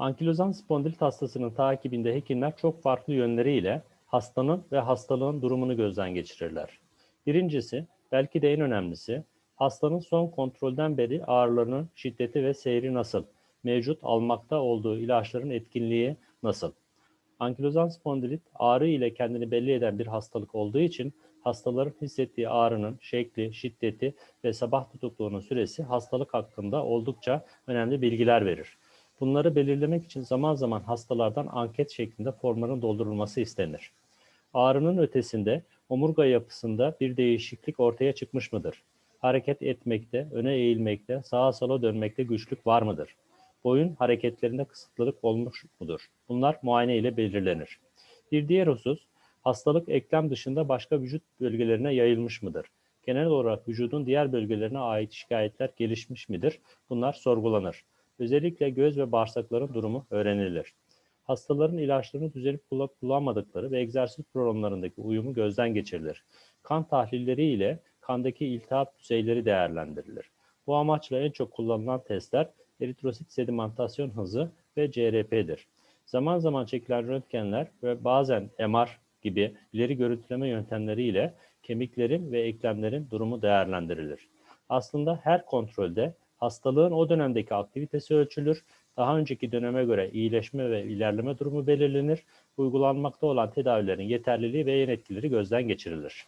Ankilozan spondilit hastasının takibinde hekimler çok farklı yönleriyle hastanın ve hastalığın durumunu gözden geçirirler. Birincisi, belki de en önemlisi, hastanın son kontrolden beri ağrılarının şiddeti ve seyri nasıl? Mevcut almakta olduğu ilaçların etkinliği nasıl? Ankilozan spondilit ağrı ile kendini belli eden bir hastalık olduğu için hastaların hissettiği ağrının şekli, şiddeti ve sabah tutukluğunun süresi hastalık hakkında oldukça önemli bilgiler verir. Bunları belirlemek için zaman zaman hastalardan anket şeklinde formların doldurulması istenir. Ağrının ötesinde omurga yapısında bir değişiklik ortaya çıkmış mıdır? Hareket etmekte, öne eğilmekte, sağa sola dönmekte güçlük var mıdır? Boyun hareketlerinde kısıtlılık olmuş mudur? Bunlar muayene ile belirlenir. Bir diğer husus, hastalık eklem dışında başka vücut bölgelerine yayılmış mıdır? Genel olarak vücudun diğer bölgelerine ait şikayetler gelişmiş midir? Bunlar sorgulanır. Özellikle göz ve bağırsakların durumu öğrenilir. Hastaların ilaçlarını düzelip kullanmadıkları ve egzersiz programlarındaki uyumu gözden geçirilir. Kan tahlilleri ile kandaki iltihap düzeyleri değerlendirilir. Bu amaçla en çok kullanılan testler eritrosit sedimentasyon hızı ve CRP'dir. Zaman zaman çekilen röntgenler ve bazen MR gibi ileri görüntüleme yöntemleriyle kemiklerin ve eklemlerin durumu değerlendirilir. Aslında her kontrolde hastalığın o dönemdeki aktivitesi ölçülür, daha önceki döneme göre iyileşme ve ilerleme durumu belirlenir, uygulanmakta olan tedavilerin yeterliliği ve yan etkileri gözden geçirilir.